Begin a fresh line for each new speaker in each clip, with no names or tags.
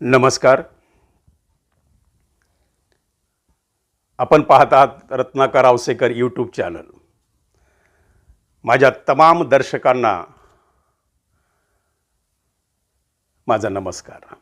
नमस्कार. आपण पाहत आहात रत्नाकर आवसेकर यूट्यूब चॅनल माझ्या तमाम दर्शकांना माझा नमस्कार.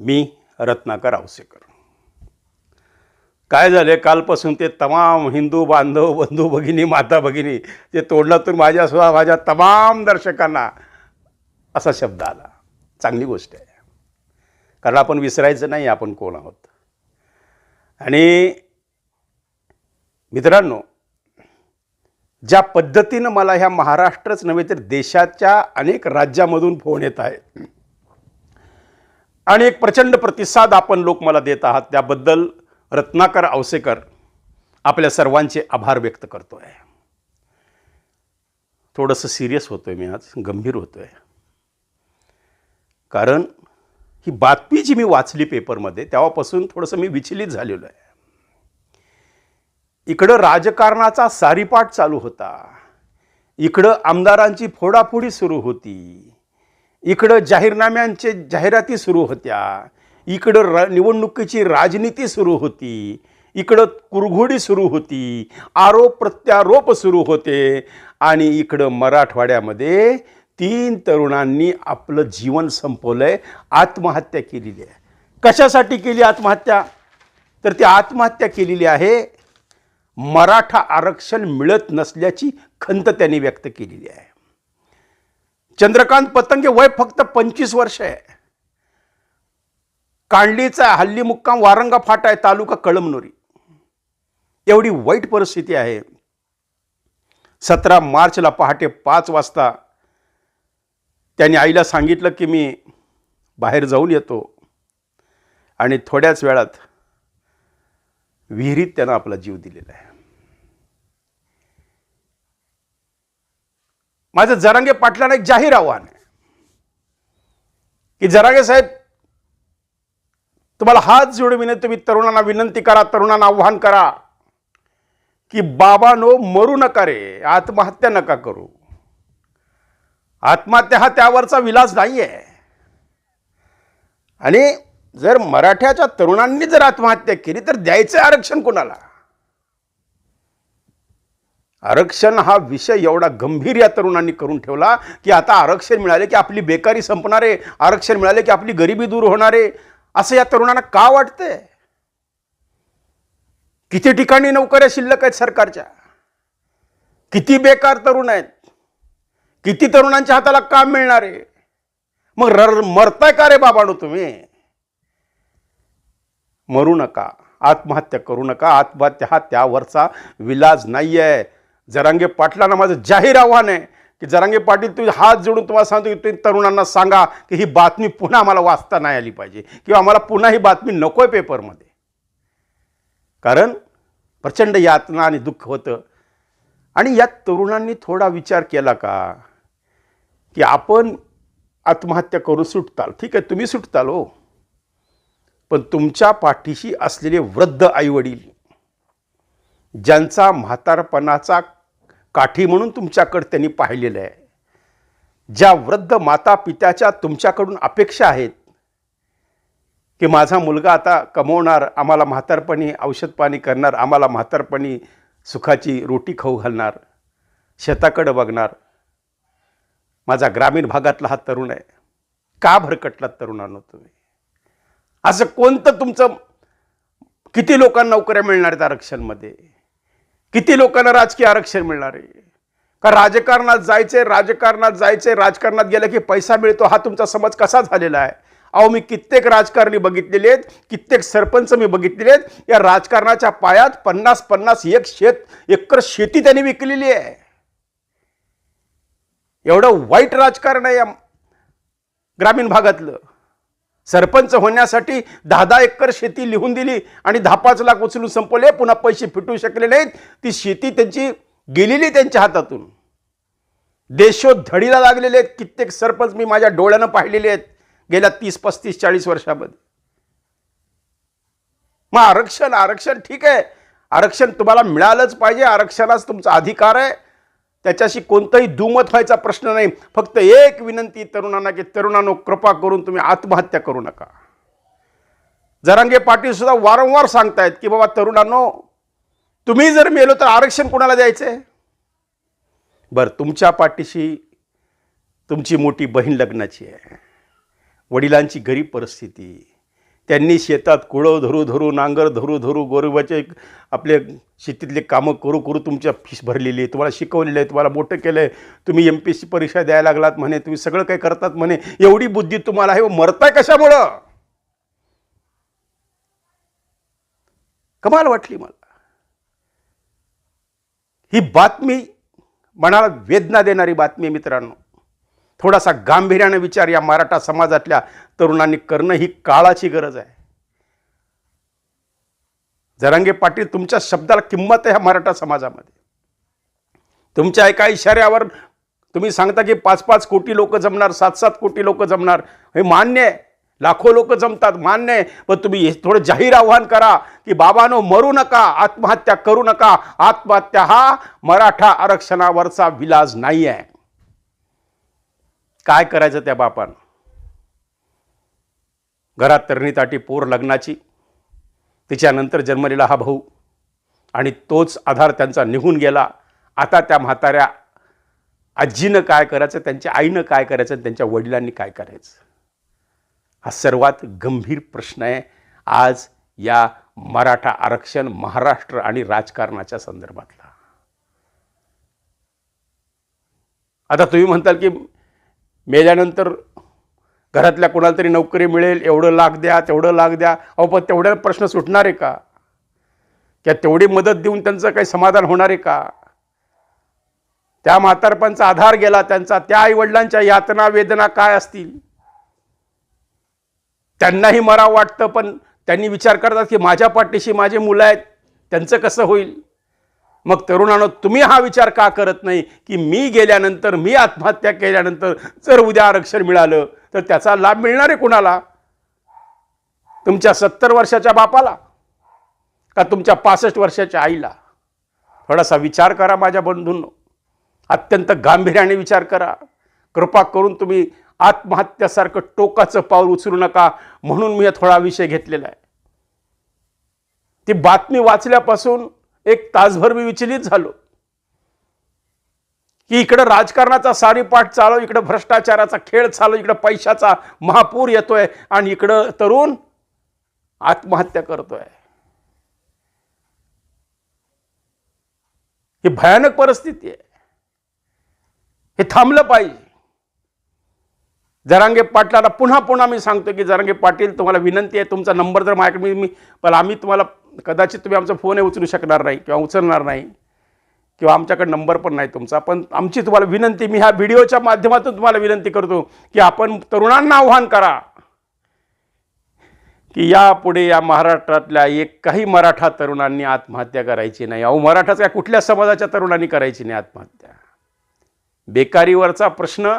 मी रत्नाकर आवसेकर. काय झाले कालपासून ते तमाम हिंदू बांधव बंधू भगिनी माता भगिनी ते तोंडातून माझ्यासुद्धा माझ्या तमाम दर्शकांना असा शब्द आला. चांगली गोष्ट आहे. कारण आपण विसरायचं नाही आपण कोण आहोत? आणि मित्रांनो ज्या पद्धतीनं मला ह्या महाराष्ट्रच नव्हे तर देशाच्या अनेक राज्यामधून फोन येत आहेत आणि एक प्रचंड प्रतिसाद आपण लोक मला देत आहात त्याबद्दल रत्नाकर आवसेकर आपल्या सर्वांचे आभार व्यक्त करतो आहे थोडंसं सिरियस होतो आहे मी आज गंभीर होतो आहे कारण ही बातमी जी मी वाचली पेपरमध्ये तेव्हापासून थोडंसं मी विचलित झालेलो आहे. इकडं राजकारणाचा सारीपाठ चालू होता. इकडं आमदारांची फोडाफोडी सुरू होती. इकडं जाहीरनाम्यांचे जाहिराती सुरू होत्या. इकडं र निवडणुकीची राजनीती सुरू होती. इकडं कुरघोडी सुरू होती. आरोप प्रत्यारोप सुरू होते. आणि इकडं मराठवाड्यामध्ये तीन तरुणांनी आपलं जीवन संपवलं आहे आत्महत्या केलेली आहे. कशासाठी केली आत्महत्या? तर ती आत्महत्या केलेली आहे मराठा आरक्षण मिळत नसल्याची खंत त्यांनी व्यक्त केलेली आहे. चंद्रकांत पतंगे वय फक्त पंचवीस वर्ष आहे. कांडलीचा हल्ली मुक्काम वारंगा फाटा आहे तालुका कळमनुरी. एवढी वाईट परिस्थिती आहे. सतरा मार्चला पहाटे पाच वाजता त्यांनी आईला सांगितलं की मी बाहेर जाऊन येतो. आणि थोड्याच वेळात विहिरीत त्यानं आपला जीव दिलेला आहे. माझं जरांगे पाटलांना एक जाहीर आव्हान आहे. की जरांगे साहेब तुम्हाला हात जोडून विनंती तुम्ही तरुणांना विनंती करा तरुणांना आव्हान करा की बाबानो मरू नका रे आत्महत्या नका करू. आत्महत्या हा त्यावरचा विलास नाही आहे आणि जर मराठ्याच्या तरुणांनी जर आत्महत्या केली तर द्यायचं आरक्षण कोणाला? आरक्षण हा विषय एवढा गंभीर या तरुणांनी करून ठेवला की आता आरक्षण मिळाले की आपली बेकारी संपणारे आरक्षण मिळाले की आपली गरिबी दूर होणार आहे असं या तरुणांना का वाटतंय? किती ठिकाणी नोकऱ्या शिल्लक आहेत सरकारच्या? किती बेकार तरुण आहेत? किती तरुणांच्या हाताला काम मिळणार आहे? मग रर मरताय का रे बाबानो तुम्ही? मरू नका आत्महत्या करू नका आत्महत्या हा त्यावरचा विलाज नाही आहे जरांगे पाटलांना माझं जाहीर आव्हान आहे की जरांगे पाटील तुम्ही हात जोडून तुम्हाला सांगतो की तुम्ही तरुणांना सांगा की ही बातमी पुन्हा आम्हाला वाचता नाही आली पाहिजे किंवा आम्हाला पुन्हा ही बातमी नको आहे पेपरमध्ये. कारण प्रचंड यातना आणि दुःख होतं. आणि या तरुणांनी थोडा विचार केला का? की आपण आत्महत्या करून सुटताल. ठीक आहे तुम्ही सुटताल हो. पण तुमच्या पाठीशी असलेले वृद्ध आईवडील ज्यांचा म्हातारपणाचा काठी म्हणून तुमच्याकडे त्यांनी पाहिलेलं आहे ज्या वृद्ध माता पित्याच्या तुमच्याकडून अपेक्षा आहेत की माझा मुलगा आता कमवणार आम्हाला म्हातारपणी औषधपाणी करणार आम्हाला म्हातारपणी सुखाची रोटी खाऊ घालणार शेताकडं बघणार माझा ग्रामीण भागातला हा तरुण आहे. का भरकटलात तरुणांनो तुम्ही? असं कोणतं तुमचं किती लोकांना नोकऱ्या मिळणार आहेत आरक्षणमध्ये? किती लोकांना राजकीय आरक्षण मिळणार आहे? का राजकारणात जायचे राजकारणात जायचे राजकारणात गेलं की पैसा मिळतो हा तुमचा समज कसा झालेला आहे? अहो मी कित्येक राजकारणी बघितलेले आहेत कित्येक सरपंच मी बघितलेले आहेत. या राजकारणाच्या पायात पन्नास पन्नास एक शेत एकर शेती त्यांनी विकलेली आहे. एवढं वाईट राजकारण आहे या ग्रामीण भागातलं. सरपंच होण्यासाठी दहा दहा एकर शेती लिहून दिली आणि दहा पाच लाख उचलून संपवले पुन्हा पैसे फिटू शकले नाहीत. ती शेती त्यांची गेलेली त्यांच्या हातातून. देशोधडीला लागलेले आहेत. कित्येक सरपंच मी माझ्या डोळ्यानं पाहिलेले आहेत गेल्या तीस पस्तीस चाळीस वर्षामध्ये. मग आरक्षण आरक्षण ठीक आहे. आरक्षण तुम्हाला मिळालंच पाहिजे. आरक्षणाच तुमचा अधिकार आहे. त्याच्याशी कोणतंही दुमत व्हायचा प्रश्न नाही. फक्त एक विनंती तरुणांना की तरुणांनो कृपा करून तुम्ही आत्महत्या करू नका. जरांगे पाटील सुद्धा वारंवार सांगतायत की बाबा तरुणांनो तुम्ही जर मेलो तर आरक्षण कोणाला आहे बरं तुमच्या पाठीशी तुमची मोठी बहीण लग्नाची आहे. वडिलांची गरीब परिस्थिती. त्यांनी शेतात कुळं धरू धरू नांगर धरू धरू गोरबाचे आपले शेतीतले कामं करू करू तुमच्या फीस भरलेली आहे. तुम्हाला शिकवलेलं आहे तुम्हाला मोठं केलं आहे. तुम्ही एम पी एस सी परीक्षा द्यायला लागलात म्हणे तुम्ही सगळं काही करतात म्हणे. एवढी बुद्धी तुम्हाला आहे व मरताय कशामुळं? कमाल वाटली मला. ही बातमी मनाला वेदना देणारी बातमी मित्रांनो. थोडासा गांभीर्याने विचार या मराठा समाजातल्या तरुणांनी करणं ही काळाची गरज आहे. जरांगे पाटील तुमच्या शब्दाला किंमत आहे ह्या मराठा समाजामध्ये. तुमच्या एका इशाऱ्यावर तुम्ही सांगता की पाच पाच कोटी लोक जमणार सात सात कोटी लोक जमणार. हे मान्य आहे. लाखो लोक जमतात मान्य आहे. पण तुम्ही हे थोडं जाहीर आव्हान करा की बाबानो मरू नका आत्महत्या करू नका. आत्महत्या हा मराठा आरक्षणावरचा विलाज नाही आहे काय करायचं त्या बापानं? घरात तरणीताटी पोर लग्नाची तिच्यानंतर जन्मलेला हा भाऊ आणि तोच आधार त्यांचा निघून गेला. आता त्या म्हाताऱ्या आजीनं काय करायचं त्यांच्या आईनं काय करायचं त्यांच्या वडिलांनी काय करायचं? हा सर्वात गंभीर प्रश्न आहे आज या मराठा आरक्षण महाराष्ट्र आणि राजकारणाच्या संदर्भातला. आता तुम्ही म्हणताल की मेल्यानंतर घरातल्या कोणाला तरी नोकरी मिळेल एवढं लाख द्या तेवढं लाख द्या. अहो पण तेवढ्या प्रश्न सुटणार आहे का? किंवा तेवढी मदत देऊन त्यांचं काही समाधान होणार आहे का? त्या म्हातारपणचा आधार गेला त्यांचा त्या आईवडिलांच्या यातना वेदना काय असतील? त्यांनाही मरा वाटतं पण त्यांनी विचार करतात की माझ्या पाठीशी माझे मुलं आहेत त्यांचं कसं होईल? मग तरुणांनो तुम्ही हा विचार का करत नाही की मी गेल्यानंतर मी आत्महत्या केल्यानंतर जर उद्या आरक्षण मिळालं तर त्याचा लाभ मिळणार आहे कुणाला? तुमच्या सत्तर वर्षाच्या बापाला? का तुमच्या पासष्ट वर्षाच्या आईला? थोडासा विचार करा माझ्या बंधूंनो. अत्यंत गांभीर्याने विचार करा. कृपा करून तुम्ही आत्महत्यासारखं टोकाचं पाऊल उचलू नका म्हणून मी थोडा विषय घेतलेला आहे. ती बातमी वाचल्यापासून एक तासभर मी विचलित झालो. की इकडं राजकारणाचा सारीपाठ चालू इकडं भ्रष्टाचाराचा खेळ चालू इकडं पैशाचा महापूर येतोय आणि इकडं तरुण आत्महत्या करतोय. ही भयानक परिस्थिती आहे. हे थांबलं पाहिजे. जरांगे पाटलाला पुन्हा पुन्हा मी सांगतो की जरांगे पाटील तुम्हाला विनंती आहे तुमचा नंबर जर माझ्याकडे मी पण आम्ही तुम्हाला कदाचित तुम्ही आमचा फोनही उचलू शकणार नाही किंवा उचलणार नाही किंवा आमच्याकडे नंबर पण नाही तुमचा. पण आमची तुम्हाला विनंती मी ह्या व्हिडिओच्या माध्यमातून तुम्हाला विनंती करतो की आपण तरुणांना आव्हान करा की यापुढे या महाराष्ट्रातल्या एक काही मराठा तरुणांनी आत्महत्या करायची नाही. अहो मराठाच्या कुठल्या समाजाच्या तरुणांनी करायची नाही आत्महत्या? बेकारीवरचा प्रश्न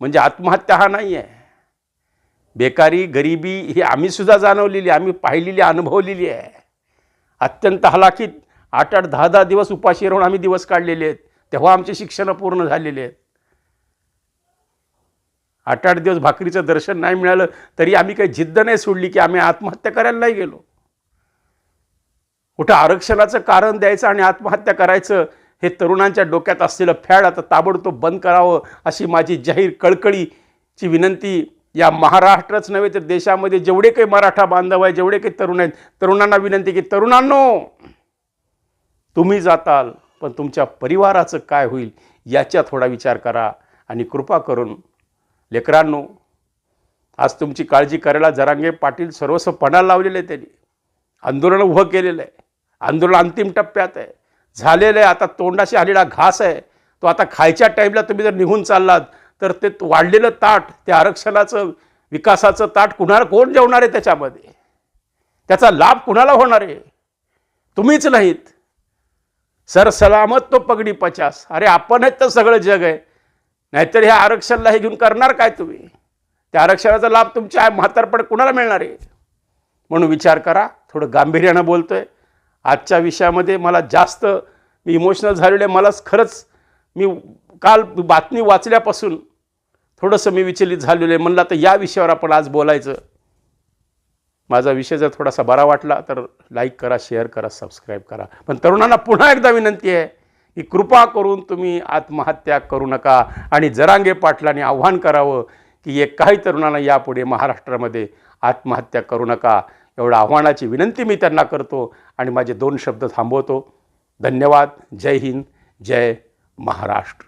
म्हणजे आत्महत्या हा नाही आहे बेकारी गरिबी ही आम्ही सुद्धा जाणवलेली आम्ही पाहिलेली अनुभवलेली आहे. अत्यंत हलाखीत. आठ आठ दहा दहा दिवस उपाशी राहून आम्ही दिवस काढलेले आहेत. तेव्हा आमची शिक्षणं पूर्ण झालेली आहेत. आठ आठ दिवस भाकरीचं दर्शन नाही मिळालं तरी आम्ही काही जिद्द नाही सोडली की आम्ही आत्महत्या करायला नाही गेलो. कुठं आरक्षणाचं कारण द्यायचं आणि आत्महत्या करायचं हे तरुणांच्या डोक्यात असलेलं फॅड आता ताबडतोब बंद करावं अशी माझी जाहीर कळकळीची विनंती या महाराष्ट्रच नव्हे तर देशामध्ये जेवढे काही मराठा बांधव आहे जेवढे काही तरुण आहेत तरुणांना विनंती की तरुणांनो तुम्ही जाताल पण तुमच्या परिवाराचं काय होईल याचा थोडा विचार करा आणि कृपा करून लेकरांनो आज तुमची काळजी करायला जरांगे पाटील सर्वस्व पणाला लावलेलं आहे त्यांनी. आंदोलन उभं केलेलं आहे. आंदोलन अंतिम टप्प्यात आहे. झालेलं आहे. आता तोंडाशी आलेला घास आहे. तो आता खायच्या टाईमला तुम्ही जर निघून चाललात तर ते वाढलेलं ताट त्या आरक्षणाचं विकासाचं ताट कुणाला कोण जेवणार आहे त्याच्यामध्ये? त्याचा लाभ कुणाला होणार आहे? तुम्हीच नाहीत. सर सलामत तो पगडी पचास. अरे आपण आहेत तर सगळं जग आहे. नाहीतर ह्या आरक्षणाला हे घेऊन करणार काय तुम्ही? त्या आरक्षणाचा लाभ तुमच्या म्हातारपण कुणाला मिळणार आहे? म्हणून विचार करा. थोडं गांभीर्यानं बोलतो आहे आजच्या विषयामध्ये मला जास्त मी इमोशनल आहे. मलाच खरंच मी काल बातमी वाचल्यापासून थोडंसं मी विचलित झालेलं आहे. म्हणलं तर या विषयावर आपण आज बोलायचं. माझा विषय जर थोडासा बरा वाटला तर लाईक करा शेअर करा सबस्क्राईब करा. पण तरुणांना पुन्हा एकदा विनंती आहे की कृपा करून तुम्ही आत्महत्या करू नका आणि जरांगे पाटलांनी आव्हान करावं की एक काही तरुणांना यापुढे महाराष्ट्रामध्ये आत्महत्या करू नका. एवढं आव्हानाची विनंती मी त्यांना करतो आणि माझे दोन शब्द थांबवतो. धन्यवाद. जय हिंद. जय महाराष्ट्र.